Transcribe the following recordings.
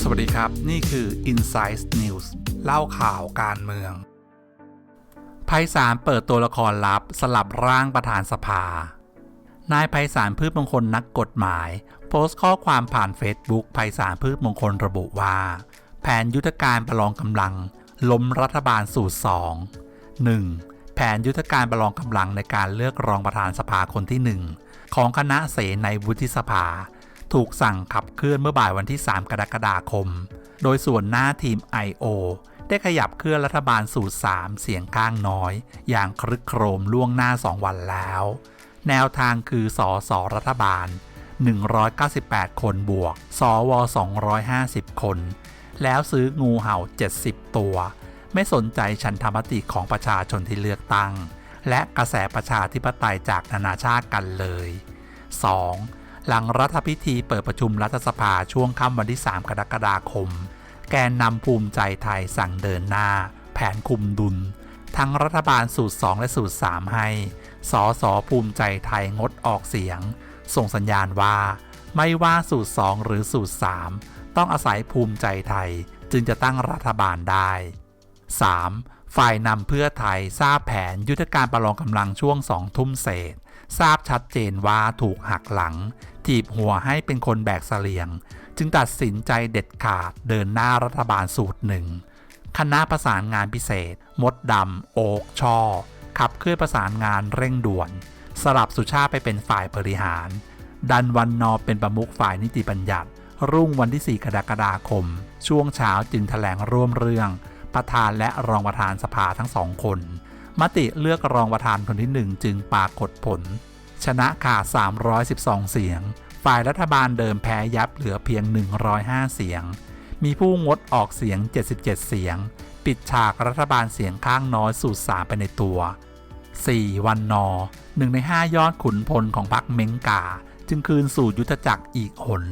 สวัสดีครับ นี่คือ Insight News เล่าข่าวการเมือง ไพศาลเปิดตัวละครลับสลับร่างประธานสภา นายไพศาลพืชมงคลนักกฎหมาย โพสต์ข้อความผ่านเฟซบุ๊กไพศาลพืชมงคลระบุว่า แผนยุทธการประลองกำลัง ล้มรัฐบาลสูตร2 1. แผนยุทธการประลองกำลังในการเลือกรองประธานสภาคนที่1ของคณะเสในวุฒิสภา ถูกสั่งขับเคลื่อนเมื่อบ่ายวันที่ 3 กรกฎาคม โดยส่วนหน้าทีม I.O. ได้ขยับเคลื่อนรัฐบาลสูตร 3 เสียงข้างน้อย อย่างครึกโครมล่วงหน้า 2 วันแล้ว แนวทางคือสอสอรัฐบาล 198 คนบวก สว 250 คน แล้วซื้องูเห่า 70 ตัว ไม่สนใจฉันธรรมติของประชาชนที่เลือกตั้ง และกระแสประชาธิปไตยจากนานาชาติกันเลย 2. หลังรัฐพิธีเปิดประชุมรัฐสภาช่วงค่ำวันที่ 3 กรกฎาคม แกนนำภูมิใจไทยสั่งเดินหน้า แผนคุมดุล ทั้งรัฐบาลสูตร 2 และสูตร 3 ให้สอสอภูมิใจไทยงดออกเสียง ส่งสัญญาณว่า ไม่ว่าสูตร 2 หรือสูตร 3 ต้องอาศัยภูมิใจไทยจึงจะตั้งรัฐบาลได้ 3. ฝ่ายนำเพื่อไทยทราบแผนยุทธการประลองกำลังช่วงสองทุ่มเศษ ทราบชัดเจนว่าถูกหักหลังจีบหัวให้เป็นคนแบกเสลียง จึงตัดสินใจเด็ดขาดเดินหน้ารัฐบาลสูตรหนึ่งคณะประสานงานพิเศษ มดดำ โอกช่อ ขับเคลื่อนประสานงานเร่งด่วน สลับสุชาติไปเป็นฝ่ายบริหาร ดันวันนอเป็นประมุขฝ่ายนิติบัญญัติ รุ่งวันที่ 4 กรกฎาคม ช่วงเช้าจึงแถลงร่วมเรื่อง ประธานและรองประธานสภาทั้งสองคน มติเลือกรองประธานคนที่ 1 จึงปรากฏผล ชนะขาด 312 เสียง ฝ่ายรัฐบาลเดิมแพ้ยับเหลือเพียง 105 เสียง มีผู้งดออกเสียง 77 เสียง ปิดฉากรัฐบาลเสียงข้างน้อยสูตรสามไปในตัว 4. วันนอหนึ่งใน 5 ยอดขุนพลของพรรคเมงกา จึงคืนสู่ยุทธจักรอีกหน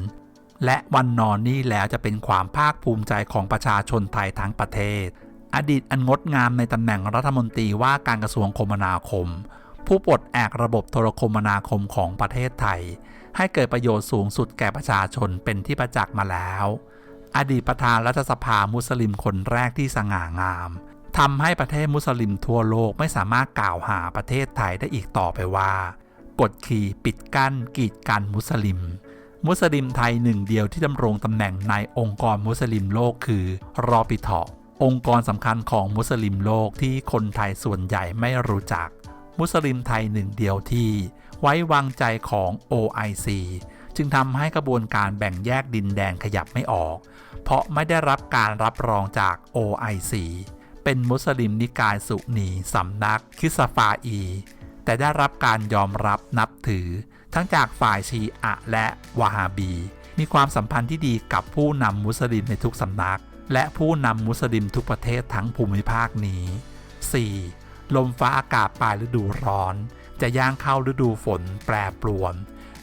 และวันนอนนี่แล้วจะเป็นความภาคภูมิใจของประชาชนไทยทั้งประเทศ อดีตอันงดงามในตำแหน่งรัฐมนตรีว่าการกระทรวงคมนาคม ผู้ปลดแอกระบบโทรคมนาคมของประเทศไทย ให้เกิดประโยชน์สูงสุดแก่ประชาชนเป็นที่ประจักษ์มาแล้ว อดีตประธานรัฐสภามุสลิมคนแรกที่สง่างามทำให้ประเทศมุสลิมทั่วโลกไม่สามารถกล่าวหาประเทศไทยได้อีกต่อไปว่า กดขี่ปิดกั้นกีดกันมุสลิม มุสลิมไทยหนึ่งเดียวที่ดำรงตำแหน่งในองค์กรมุสลิมโลกคือรอปิทอองค์กรสำคัญของมุสลิมโลกที่คนไทยส่วนใหญ่ไม่รู้จัก มุสลิมไทยหนึ่งเดียวที่ไว้วางใจของ OIC จึงทำให้กระบวนการแบ่งแยกดินแดนขยับไม่ออก เพราะไม่ได้รับการรับรองจาก OIC เป็นมุสลิมนิกายสุนีสำนักคิสฟาอี แต่ได้รับการยอมรับนับถือ ทั้งจากฝ่ายชีอะและวาฮาบี มีความสัมพันธ์ที่ดีกับผู้นำมุสลิมในทุกสำนัก และผู้นำมุสลิมทุกประเทศทั้งภูมิภาคนี้ 4. ลมฟ้าอากาศปลายฤดูร้อน จะย่างเข้าฤดูฝนแปรปรวน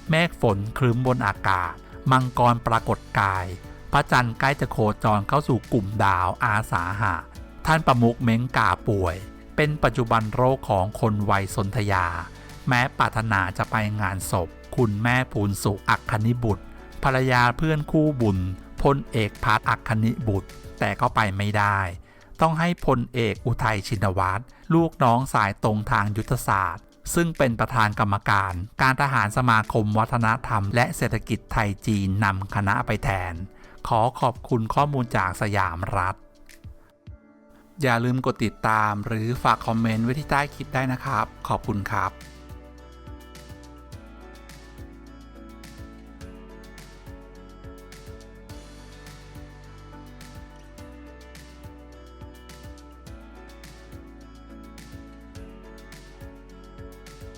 เมฆฝนครึ้มบนอากาศ มังกรปรากฏกาย พระจันทร์ใกล้จะโคจรเข้าสู่กลุ่มดาวอาสาหะ ท่านประมุกเม้งกาป่วย เป็นปัจจุบันโรคของคนวัยสนธยา แม้ปรารถนาจะไปงานศพ คุณแม่ภูนสุอักคณิบุตร ภรรยาเพื่อนคู่บุญพลเอกพัฒอักคณิบุตร แต่ก็ไปไม่ได้ ต้องให้พลเอกอุทัยชินวัตรลูกน้องสายตรงทางยุทธศาสตร์ ซึ่งเป็นประธานกรรมการ การทหารสมาคมวัฒนธรรม และเศรษฐกิจไทยจีนนำคณะไปแทน ขอขอบคุณข้อมูลจากสยามรัฐอย่าลืมกดติดตามหรือฝากคอมเมนต์ไว้ที่ใต้คลิปได้นะครับ ขอบคุณครับ